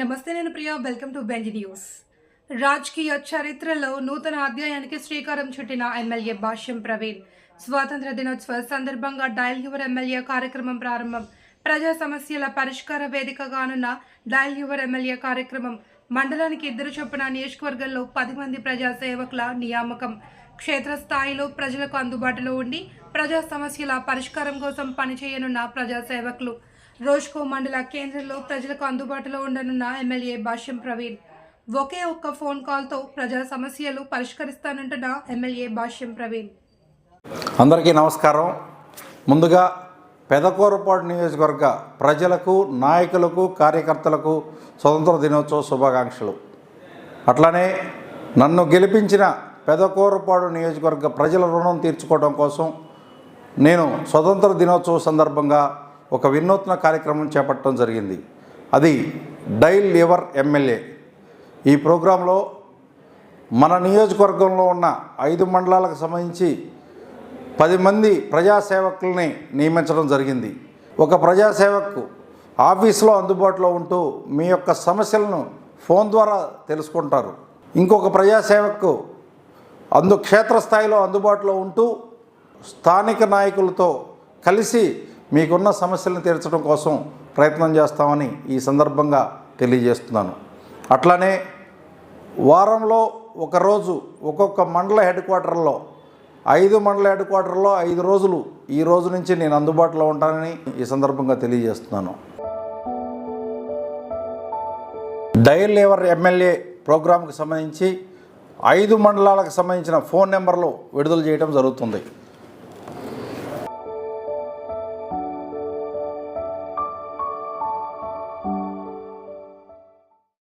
నమస్తే నేను Priya welcome to Benji news. రాజకీయ చరిత్రలో నూతన అధ్యాయానికి శ్రీకారం చుట్టిన ఎమ్మెల్యే భాష్యం ప్రవీణ్. స్వాతంత్ర దినోత్సవ సందర్భంగా డయల్ యువర్ ఎమ్మెల్యే కార్యక్రమం ప్రారంభం. ప్రజా సమస్యల పరిష్కార వేదికగానున్న డయల్ యువర్ ఎమ్మెల్యే కార్యక్రమం మండలానికి ఇద్దరు చొప్పున నియోజకవర్గంలో పది మంది ప్రజా సేవకుల నియామకం. క్షేత్రస్థాయిలో ప్రజలకు అందుబాటులో ఉండి ప్రజా సమస్యల పరిష్కారం కోసం పనిచేయనున్న ప్రజా సేవకులు రోజుకో మండల కేంద్రంలో ప్రజలకు అందుబాటులో ఉండనున్న ఎమ్మెల్యే భాష్యం ప్రవీణ్. ఒకే ఒక్క ఫోన్ కాల్తో ప్రజల సమస్యలు పరిష్కరిస్తానంటున్న ఎమ్మెల్యే భాష్యం ప్రవీణ్. అందరికీ నమస్కారం. ముందుగా పెదకూరపాడు నియోజకవర్గ ప్రజలకు నాయకులకు కార్యకర్తలకు స్వతంత్ర దినోత్సవ శుభాకాంక్షలు. అట్లానే నన్ను గెలిపించిన పెదకూరపాడు నియోజకవర్గ ప్రజల రుణం తీర్చుకోవడం కోసం నేను స్వతంత్ర దినోత్సవ సందర్భంగా ఒక వినూత్న కార్యక్రమం చేపట్టడం జరిగింది. అది డైల్ లివర్ ఎమ్మెల్యే. ఈ ప్రోగ్రాంలో మన నియోజకవర్గంలో ఉన్న ఐదు మండలాలకు సంబంధించి పది మంది ప్రజాసేవకుల్ని నియమించడం జరిగింది. ఒక ప్రజాసేవకు ఆఫీస్లో అందుబాటులో ఉంటూ మీ యొక్క సమస్యలను ఫోన్ ద్వారా తెలుసుకుంటారు. ఇంకొక ప్రజాసేవకు అందు క్షేత్రస్థాయిలో అందుబాటులో ఉంటూ స్థానిక నాయకులతో కలిసి మీకున్న సమస్యలను తీర్చడం కోసం ప్రయత్నం చేస్తామని ఈ సందర్భంగా తెలియజేస్తున్నాను. అట్లానే వారంలో ఒకరోజు ఒక్కొక్క మండల హెడ్ క్వార్టర్లో ఐదు మండల హెడ్ క్వార్టర్లో ఐదు రోజులు ఈ రోజు నుంచి నేను అందుబాటులో ఉంటానని ఈ సందర్భంగా తెలియజేస్తున్నాను. డయల్ లేవర్ ఎమ్మెల్యే ప్రోగ్రాంకి సంబంధించి ఐదు మండలాలకు సంబంధించిన ఫోన్ నెంబర్లు విడుదల చేయడం జరుగుతుంది.